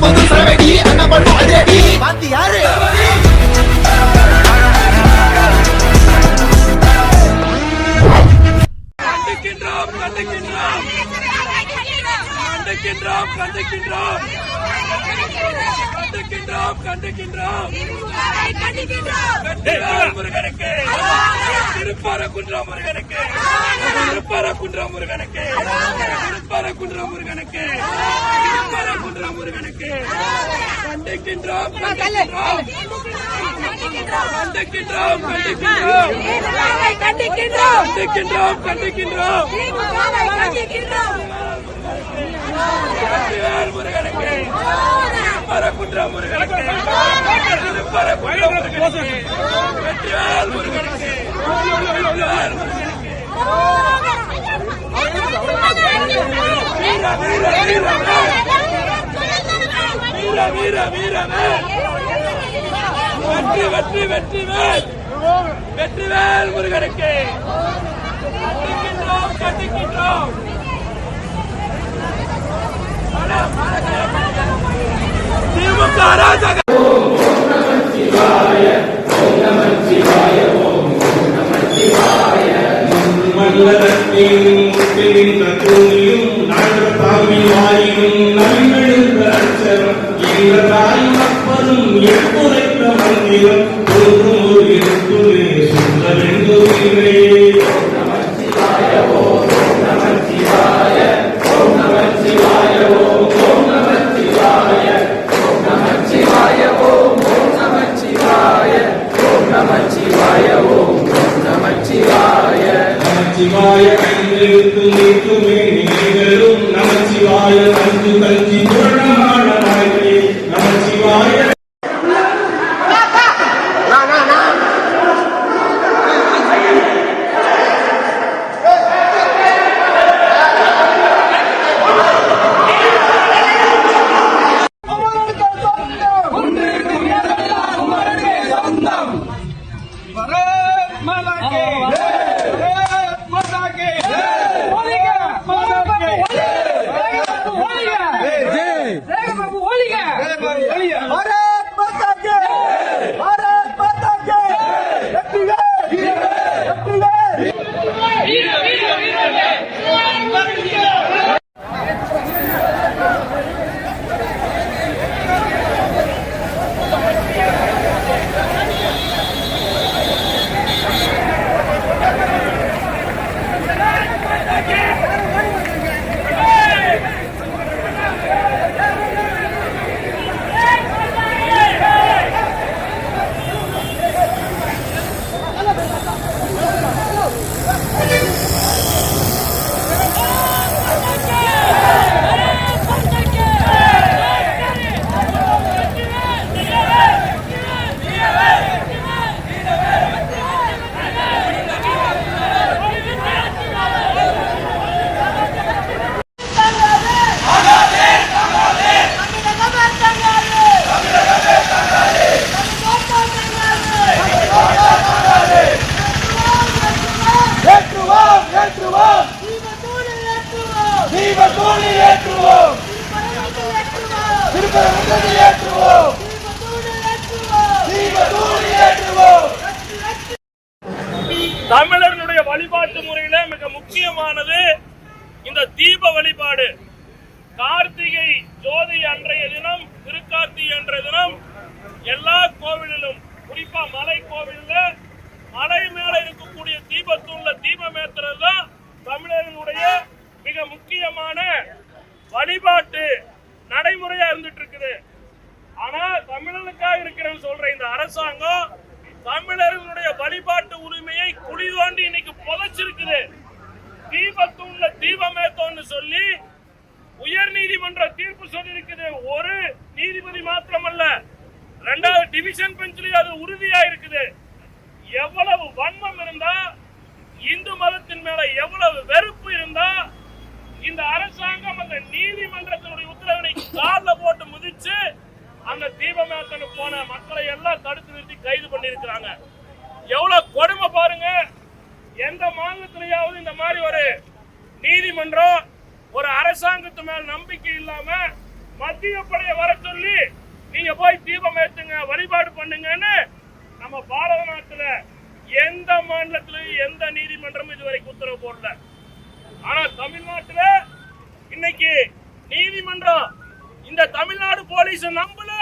புது புது சரவெடி அண்ணன் பண்ணும் அதிரடி பாத்தி யாரு? கண்டிக்கின்றோம் கண்டிக்கின்றோம். கண்டிக்கின்றோம் கண்டிக்கின்றோம். கண்டிக்கின்றோம் கண்டிக்கின்றோம். வெற்றிவேல் முருகனுக்கு. திருப்பரங்குன்ற முருகனுக்கு. திருப்பரங்குன்ற முருகனுக்கு. திருப்பரங்குன்ற முருகனுக்கு. கண்டிக்கின்றோம் கண்டிக்கின்றோம். கண்டிக்கின்றோம். கண்டிக்கின்றோம் கண்டிக்கின்றோம். கண்டிக்கின்றோம். முருகனுக்கு. திருப்பரங்குன்ற முருகனுக்கு திருப்பரங்குன்ற முருகனுக்கு. வெற்றிவேல் முருகனுக்கு. முருகனுக்கு. வீர. வீர வீரமே வெற்றி வெற்றி வெற்றி வேல் வெற்றி வேல் முருகனுக்கு கண்டிக்கின்றோம் கண்டிக்கின்றோம் திமுக அராஜக மல்லதத்தின் முற்றிலின் தூணியும் நாகத்தாமி வாயிலும் நவிமெழுந்த அச்சரம் தாய் அப்பனும் எடுத்துரைத்த மந்திரம் ஒன்றும் ஒரு எழுத்துமே சொல்ல வேண்டுமில்லை பாரத் தீபத்தூணி ஏற்றுவோம். திருப்பரங்குன்றத்தை ஏற்றுவோம். தீபத்தூணி ஏற்றுவோம். தமிழர்களுடைய வழிபாட்டு முறையில மிக முக்கியமானது இந்த தீப வழிபாடு. கார்த்திகை ஜோதி அன்றைய தினம் திருக்கார்த்தி அன்றைய தினம் எல்லா கோவிலிலும் குறிப்பா மலை கோவில்ல மலை மேல இருக்கக்கூடிய தீபத்தூண்ல தீபம் ஏத்துறது தான் தமிழர்கள் மிக முக்கியமான வழிபாட்டு நடைமுறையா இருந்துட்டு இருக்குது ஆனா தமிழனுக்காக இருக்கிறேன்னு சொல்ற இந்த அரசாங்கம் தமிழர்களுடைய வழிபாட்டு உரிமையை குழி தோண்டி இன்னைக்கு புதைச்சிருக்குது. தீபத்தூண்ல தீபமேத்தோன்னு சொல்லி உயர் நீதிமன்ற தீர்ப்பு சொல்லி இருக்குது ஒரு நீதிபதி மாத்திரமல்ல ரெண்டாவது டிவிஷன் பெஞ்சிலையும் அது உறுதியா இருக்குது எவ்வளவு வன்மம் இருந்தா இந்து மதத்தின் மேல எவ்வளவு வெறுப்பு இருந்தா இந்த அரசாங்கம் அந்த நீதிமன்றத்தினுடைய உத்தரவினை கால்ல போட்டு முதிச்சு அந்த தீபமேத்தனு போன மக்களை எல்லாம் தடுத்து நிறுத்தி கைது பண்ணியிருக்கிறாங்க. எவ்வளவு கொடுமை பாருங்க. எந்த மாநிலத்திலேயாவது இந்த மாதிரி ஒரு நீதிமன்றம் ஒரு அரசாங்கத்து மேல் நம்பிக்கை இல்லாம மத்திய படைய வர சொல்லி நீங்க போய் தீபம் ஏத்துங்க வழிபாடு பண்ணுங்கன்னு நம்ம பாரத நாட்டுல எந்த மாநிலத்திலையும் எந்த நீதிமன்றமும் இதுவரைக்கும் உத்தரவு போடல. ஆனா தமிழ்நாட்டுல இன்னைக்கு நீதிமன்றம் இந்த தமிழ்நாடு போலீஸ் நம்பல.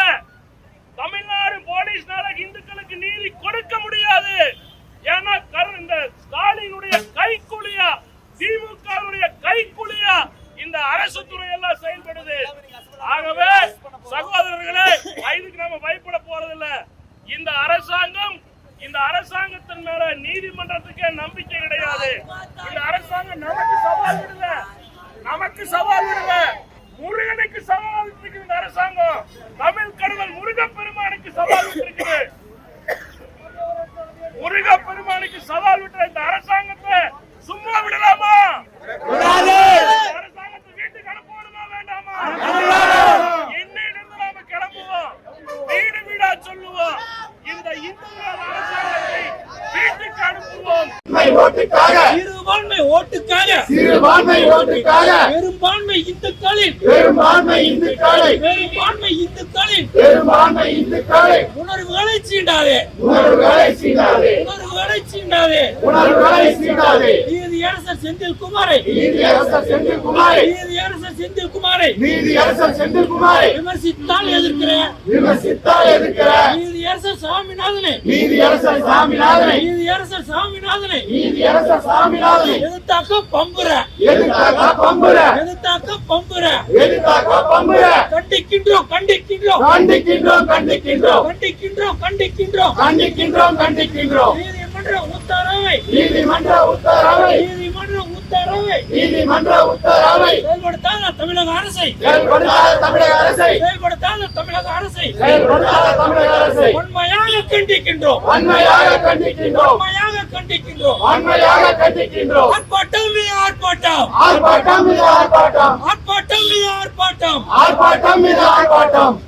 தமிழ்நாடு போலீஸ்னால இந்துக்களுக்கு நீதி கொடுக்க முடியாது. ஏன்னா இந்த ஸ்டாலினுடைய கைக்குழியா திமுக கைக்குழியா இந்த அரசு துறை எல்லாம் செயல்படுது. சிறுபான்மை ஓட்டுக்காக பெரும்பான்மை இந்துக்களின் பெரும்பான்மை இந்துக்களை பெரும்பான்மை இந்துக்களின் பெரும்பான்மை இந்துக்களை உணர்வுகளை சீண்டாதே. உணர்வுகளை சீண்டாதே. உணர்வுகளை சீண்டாதே. உணர்வுகளை சீண்டாதே. நீதி அரசர் செந்தில் குமாரை. நீதி அரசர் செந்தில் குமாரை. நீதி அரசர் செந்தில் குமாரை. நீதி அரசர் செந்தில் குமாரை. விமர்சித்தால் எதிர்க்கிறேன். விமர்சித்தால் எதிர்க்கிறேன். நீதியரசர் சாமிநாதனை. சாமிநாதனை. நீதியரசர் சாமிநாதனை. நீதியரசர் சாமிநாதனை. எதிர்த்தாக்க பம்புற. எதிர்த்தாக்கா பம்புற. எதிர்த்தாக்க பம்புற. எதிர்த்தாக்கா பம்புற. கண்டிக்கின்றோம் கண்டிக்கின்றோம். கண்டிக்கின்றோம் கண்டிக்கின்றோம். கண்டிக்கின்றோம் கண்டிக்கின்றோம். கண்டிக்கின்றோம் கண்டிக்கின்றோம். நீதிமன்ற உத்தரவை. நீதிமன்ற உத்தரவை. நீதிமன்ற உத்தரவை. நீதிமன்ற உத்தரவை. செயல்படுத்தாத தமிழக அரசை. செயல்படுத்தாத தமிழக அரசை. செயல்படுத்தாத தமிழக அரசை. செயல்படுத்தாத தமிழக அரசை. கண்டிக்கின்றோம். வன்மையாக கண்டிக்கின்றோம். உண்மையாக கண்டிக்கின்றோம். வன்மையாக கண்டிக்கின்றோம். ஆர்ப்பாட்டம் மீது ஆர்ப்பாட்டம். ஆர்ப்பாட்டம் மீது ஆர்ப்பாட்டம். ஆர்ப்பாட்டம் மீது ஆர்ப்பாட்டம். ஆர்ப்பாட்டம் மீது ஆர்ப்பாட்டம்.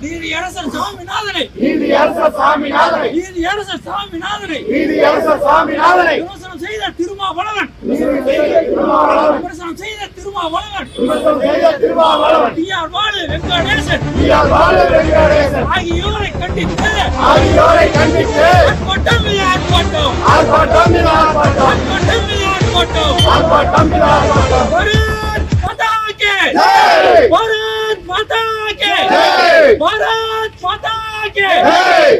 சாமிநாதனை. நீதியரசர் சாமிநாதனை. நீதியரசர் சாமிநாதனை. நீதியரசர் சாமிநாதனை. விமர்சனம் செய்த திருமாவளவன். விமர்சனம் செய்த திருமாவளவன். விமர்சனம் செய்த திருமாவளவன். விமர்சனம் செய்த Thirumavalavan. T R Balu Venkatesan. T R Balu Venkatesan. ஆகியோரை கண்டித்து ஆகியோரை கண்டித்து ஆர்ப்பாட்டம் மீது ஆர்ப்பாட்டம். ஆர்ப்பாட்டம் மீது ஆர்ப்பாட்டம். ஆர்ப்பாட்டம் மீது ஆர்ப்பாட்டம். ஆர்ப்பாட்டம் மீது ஆர்ப்பாட்டம். பாரத் மாதா கே ஜெய்! பாரத் மாதா जय भारत माता के जय